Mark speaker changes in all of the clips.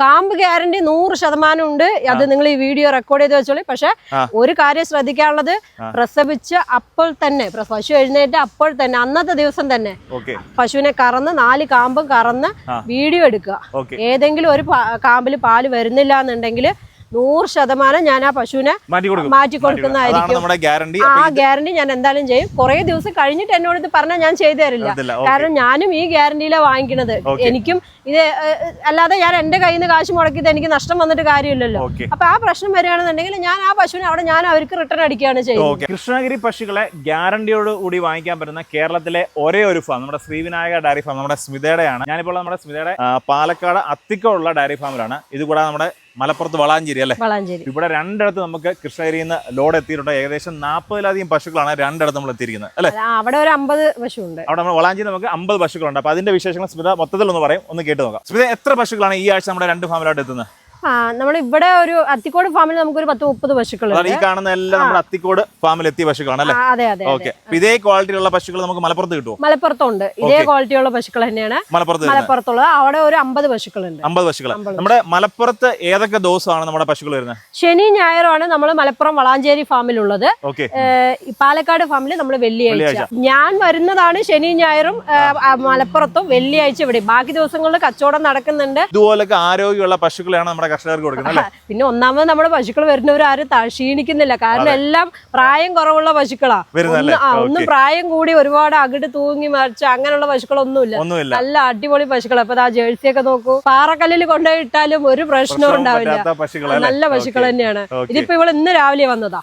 Speaker 1: കാമ്പ് guarantee നൂറ് ശതമാനം ഉണ്ട്. അത് നിങ്ങൾ ഈ വീഡിയോ റെക്കോർഡ് ചെയ്ത് വെച്ചോളി. പക്ഷെ ഒരു കാര്യം ശ്രദ്ധിക്കാനുള്ളത് പ്രസവിച്ച് അപ്പോൾ തന്നെ പശു എഴുന്നേറ്റ് അപ്പോൾ തന്നെ അന്നത്തെ ദിവസം തന്നെ പശുവിനെ കറന്ന് നാല് കാമ്പും കറന്ന് വീഡിയോ എടുക്കുക. ഏതെങ്കിലും ഒരു കാമ്പിൽ പാൽ വരുന്നില്ല എന്നുണ്ടെങ്കിൽ നൂറ് ശതമാനം ഞാൻ ആ പശുവിനെ
Speaker 2: മാറ്റി കൊടുക്കും.
Speaker 1: മാറ്റി കൊടുക്കുന്നതായിരിക്കും.
Speaker 2: നമ്മുടെ ഗ്യാരണ്ടി
Speaker 1: ആ ഗ്യാരണ്ടി ഞാൻ എന്തായാലും ചെയ്യും. കുറെ ദിവസം കഴിഞ്ഞിട്ട് എന്നോട് ഇത് പറഞ്ഞാൽ ഞാൻ ചെയ്തു തരില്ല. കാരണം ഞാനും ഈ ഗ്യാരണ്ടിയിലാണ്
Speaker 2: വാങ്ങിക്കുന്നത്
Speaker 1: എനിക്കും ഇത് അല്ലാതെ ഞാൻ എന്റെ കയ്യിൽ നിന്ന് കാശ് മുടക്കിയത് എനിക്ക് നഷ്ടം വന്നിട്ട് കാര്യമില്ലല്ലോ. അപ്പൊ ആ പ്രശ്നം വരികയാണെന്നുണ്ടെങ്കിൽ ഞാൻ ആ പശുവിനെ അവിടെ ഞാൻ അവർക്ക് റിട്ടേൺ അടിക്കുകയാണ് ചെയ്യുന്നത്.
Speaker 2: കൃഷ്ണഗിരി പശുക്കളെ ഗ്യാരണ്ടിയോട് കൂടി വാങ്ങിക്കാൻ പറ്റുന്ന കേരളത്തിലെ ഒരേ ഒരു ഫാം നമ്മുടെ ശ്രീവിനായക ഡയറി ഫാം നമ്മുടെ സ്മിതയുടെയാണ്. ഞാനിപ്പോൾ നമ്മുടെ സ്മിതയുടെ പാലക്കാട് അത്തിക്കമുള്ള ഡയറി ഫാമിലാണ് ഇത് കൂടാതെ നമ്മുടെ മലപ്പുറത്ത് വളാഞ്ചേരി അല്ലേ?
Speaker 1: വളാഞ്ചേരി.
Speaker 2: ഇവിടെ രണ്ടിടത്ത് നമുക്ക് കൃഷ്ണഗിരിയിൽ നിന്ന് ലോഡ് എത്തിയിട്ടുണ്ട്. ഏകദേശം നാൽപ്പതിലധികം പശുക്കളാണ് രണ്ടിടത്ത് നമ്മൾ എത്തിയിരിക്കുന്നത്. അല്ലേ?
Speaker 1: അവിടെ ഒരു അമ്പത് പശു ഉണ്ട്
Speaker 2: അവിടെ നമ്മൾ വളാഞ്ചേരി നമുക്ക് അമ്പത് പശുക്കളുണ്ട്. അപ്പൊ അതിന്റെ വിശേഷങ്ങൾ സ്മിത മൊത്തത്തിൽ ഒന്ന് പറയും. ഒന്ന് കേട്ട് നോക്കാം. സ്മിത എത്ര പശുക്കളാണ് ഈ ആഴ്ച നമ്മുടെ രണ്ട് ഫാമിലായിട്ട് എത്തുന്നത്?
Speaker 1: ആ നമ്മൾ ഇവിടെ ഒരു അത്തിക്കോട് ഫാമിൽ നമുക്ക് ഒരു പത്ത് മുപ്പത് പശുക്കളുണ്ട്.
Speaker 2: അതാണ് ഈ കാണുന്ന എല്ലാം നമ്മുടെ അത്തിക്കോട് ഫാമിൽ എത്തിയ പശുക്കളാണ് അല്ലേ?
Speaker 1: അതെ അതെ
Speaker 2: ഓക്കെ ഇതേ ക്വാളിറ്റിയുള്ള പശുക്കൾ നമുക്ക് മലപ്പുറത്ത് കിട്ടുമോ
Speaker 1: മലപ്പുറത്തുണ്ട്. ഇതേ ക്വാളിറ്റിയുള്ള പശുക്കൾ തന്നെയാണ്
Speaker 2: മലപ്പുറത്ത്
Speaker 1: മലപ്പുറത്തുള്ളത്. അവിടെ ഒരു അമ്പത് പശുക്കളുണ്ട്.
Speaker 2: അമ്പത് പശുക്കൾ നമ്മുടെ മലപ്പുറത്ത് ഏതൊക്കെ ദിവസമാണ് നമ്മുടെ പശുക്കൾ വരുന്നത്?
Speaker 1: ശനി ഞായറുമാണ് നമ്മൾ മലപ്പുറം വളാഞ്ചേരി ഫാമിലുള്ളത് പാലക്കാട് ഫാമിൽ നമ്മൾ വെള്ളിയാഴ്ച. ഞാൻ വരുന്നതാണ് ശനി ഞായറും മലപ്പുറത്തും വെള്ളിയാഴ്ച ഇവിടെ. ബാക്കി ദിവസങ്ങളിൽ കച്ചവടം നടക്കുന്നുണ്ട്.
Speaker 2: ഇതുപോലൊക്കെ ആരോഗ്യമുള്ള പശുക്കളെയാണ് നമ്മുടെ കർഷകർക്ക് കൊടുക്കുന്നത്
Speaker 1: പിന്നെ ഒന്നാമത് നമ്മുടെ പശുക്കൾ ത- ക്ഷീണിക്കുന്നില്ല. കാരണം എല്ലാം പ്രായം കുറവുള്ള പശുക്കളാ. ഒന്ന് പ്രായം കൂടി ഒരുപാട് അകിട് തൂങ്ങി മറിച്ച് അങ്ങനെയുള്ള പശുക്കളൊന്നുമില്ല. നല്ല അടിപൊളി പശുക്കൾ അപ്പൊ ആ ജേഴ്സി ഒക്കെ നോക്കൂ. പാറക്കല്ലിൽ കൊണ്ടുപോയി ഇട്ടാലും ഒരു പ്രശ്നവും ഉണ്ടാവില്ല. നല്ല പശുക്കൾ തന്നെയാണ്. ഇതിപ്പോ ഇവൾ ഇന്ന് രാവിലെ വന്നതാ.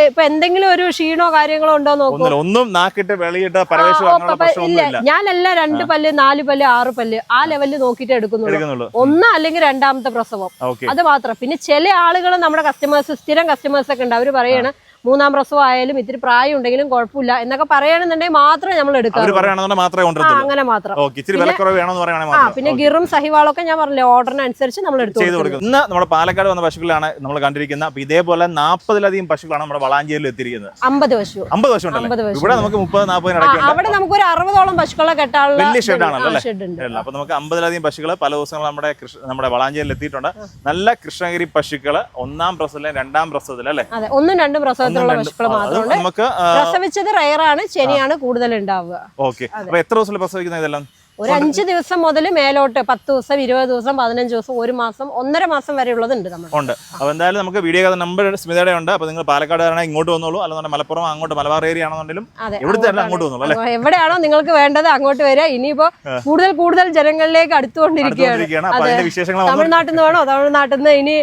Speaker 1: ഇപ്പൊ- എന്തെങ്കിലും ഒരു ക്ഷീണോ കാര്യങ്ങളോ ഉണ്ടോ നോക്കൂ.
Speaker 2: ഒന്നും നാക്കിട്ട് വെളിയിട്ട്
Speaker 1: ഇല്ല. ഞാനല്ല രണ്ട് പല്ല് നാല് പല്ല് ആറ് പല്ല് ആ ലെവലിൽ നോക്കിട്ട് എടുക്കുന്നുള്ളൂ. ഒന്ന് അല്ലെങ്കിൽ രണ്ടാമത്തെ പ്രസവം. അത് മാത്രം. പിന്നെ ചില ആളുകൾ നമ്മുടെ കസ്റ്റമേഴ്സ് സ്ഥിരം കസ്റ്റമേഴ്സ് ഒക്കെ ഉണ്ട്. അവർ പറയാണ് മൂന്നാം പ്രസവം ആയാലും ഇത്തിരി പ്രായം ഉണ്ടെങ്കിലും കുഴപ്പമില്ല എന്നൊക്കെ പറയണമെന്നുണ്ടെങ്കിൽ മാത്രമേ നമ്മൾ ആ അങ്ങനെ മാത്രം. ആ പിന്നെ ഗിറും സഹിവാളൊക്കെ ഞാൻ പറഞ്ഞില്ലേ ഓർഡറിനനുസരിച്ച് നമ്മൾ എടുത്തു
Speaker 2: ഇന്ന് നമ്മുടെ പാലക്കാട് വന്ന പശുക്കളാണ് നമ്മൾ കണ്ടിരിക്കുന്നത്. അപ്പൊ ഇതേപോലെ നാൽപ്പതിലധികം പശുക്കളാണ് നമ്മുടെ വളാഞ്ചേരിൽ എത്തിയിരിക്കുന്നത്.
Speaker 1: അമ്പത് പശു.
Speaker 2: അമ്പത് പശു ഇവിടെ നമുക്ക് മുപ്പത് നാൽപ്പതിന്
Speaker 1: അവിടെ നമുക്ക് ഒരു അറുപതോളം പശുക്കളെ കെട്ടാനുള്ള
Speaker 2: വലിയ അല്ലേ? അപ്പൊ നമുക്ക് അമ്പതിലധികം പശുക്കൾ പല ദിവസങ്ങൾ നമ്മുടെ നമ്മുടെ വളാഞ്ചേരിൽ എത്തിയിട്ടുണ്ട്. നല്ല കൃഷ്ണഗിരി പശുക്കൾ ഒന്നാം പ്രസവത്തിലെ രണ്ടാം പ്രസവത്തിൽ അല്ലേ?
Speaker 1: അതെ ഒന്നും രണ്ടും പ്രസവത്തിലുള്ള
Speaker 2: ഒന്നും
Speaker 1: പശുക്കൾ മാത്രമുണ്ട് പ്രസവിച്ചത് റയറാണ് ശനിയാണ് കൂടുതൽ ഉണ്ടാവുക
Speaker 2: ഓക്കെ. എത്ര ദിവസത്തിൽ പ്രസവിക്കുന്ന ഇതെല്ലാം?
Speaker 1: ഒരു അഞ്ച് ദിവസം മുതൽ മേലോട്ട് പത്ത് ദിവസം ഇരുപത് ദിവസം പതിനഞ്ച് ദിവസം ഒരു മാസം ഒന്നര മാസം വരെ ഉള്ളതുണ്ട് നമ്മൾ
Speaker 2: ഉണ്ട്. അപ്പൊ എന്തായാലും നമുക്ക് വീഡിയോ നമ്പർ സ്മിതയുടെ ഉണ്ട് അപ്പൊ നിങ്ങൾ പാലക്കാട് ആണെങ്കിൽ ഇങ്ങോട്ട് വന്നോളൂ. അല്ലാതെ മലപ്പുറം അങ്ങോട്ട് മലബാർ ഏരിയ ആണെന്നുണ്ടെങ്കിലും എവിടുത്തെ അങ്ങോട്ട് വന്നോളൂ അല്ലേ?
Speaker 1: എവിടെയാണോ നിങ്ങൾക്ക് വേണ്ടത് അങ്ങോട്ട് വരിക. ഇനിയിപ്പോ കൂടുതൽ കൂടുതൽ ജനങ്ങളിലേക്ക് അടുത്തുകൊണ്ടിരിക്കുകയാണ്. തമിഴ്നാട്ടിൽ നിന്ന് വേണോ തമിഴ്നാട്ടിൽ നിന്ന് ഇനി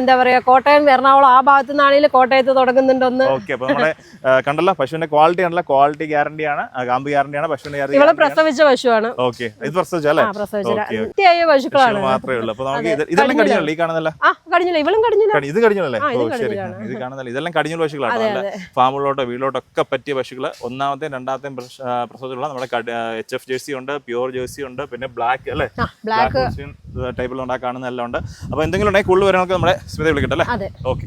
Speaker 1: എന്താ പറയാ കോട്ടയം എറണാകുളം ആ ഭാഗത്തു നിന്നാണെങ്കിൽ കോട്ടയത്ത് തുടങ്ങുന്നുണ്ടെന്ന്.
Speaker 2: ഓക്കെ അപ്പൊ നമ്മുടെ ആ, കണ്ടല്ലോ പശുവിന്റെ ക്വാളിറ്റി ആണല്ലോ ക്വാളിറ്റി ഗ്യാരണ്ടിയാണ് ഗ്യാരണ്ടിയാണ് കാമ്പ് ഗ്യാരണ്ടി ആണ് പശുവിന്റെ
Speaker 1: ഇവിടെ പ്രസവിച്ച പശുവാണ്.
Speaker 2: ഓക്കെ. ഇത്.
Speaker 1: പശുക്കളാണ്.
Speaker 2: മാത്രമേ ഉള്ളൂ. അപ്പൊ നമുക്ക് ഇതെല്ലാം. കടിഞ്ഞല്ലോ ഈ കാണുന്നല്ല
Speaker 1: ഇവളും
Speaker 2: ഇത് കടിഞ്ഞല്ലേ
Speaker 1: ഇത്
Speaker 2: ഓ ശരി. ഇത് കാണുന്നല്ല ഇതെല്ലാം കടിഞ്ഞുള്ള പശുക്കളാണ്. വീട്ടിലോട്ടോ ഒക്കെ പറ്റിയ പശുക്കൾ ഒന്നാമത്തെയും രണ്ടാമത്തെയും പ്രസ- പ്രസവത്തിലുള്ള നമ്മുടെ എച്ച് എഫ് ജേഴ്സി ഉണ്ട് പ്യൂർ ജേഴ്സി ഉണ്ട് പിന്നെ ബ്ലാക്ക് അല്ലേ?
Speaker 1: ബ്ലാക്ക്
Speaker 2: ടൈപ്പിൽ കാണുന്ന ഉണ്ട്. അപ്പൊ എന്തെങ്കിലും ഉണ്ടെങ്കിൽ കൂടുതൽ വരാനൊക്കെ നമ്മുടെ സ്മിത വിളിക്കട്ടെ അല്ലേ? ഓക്കെ.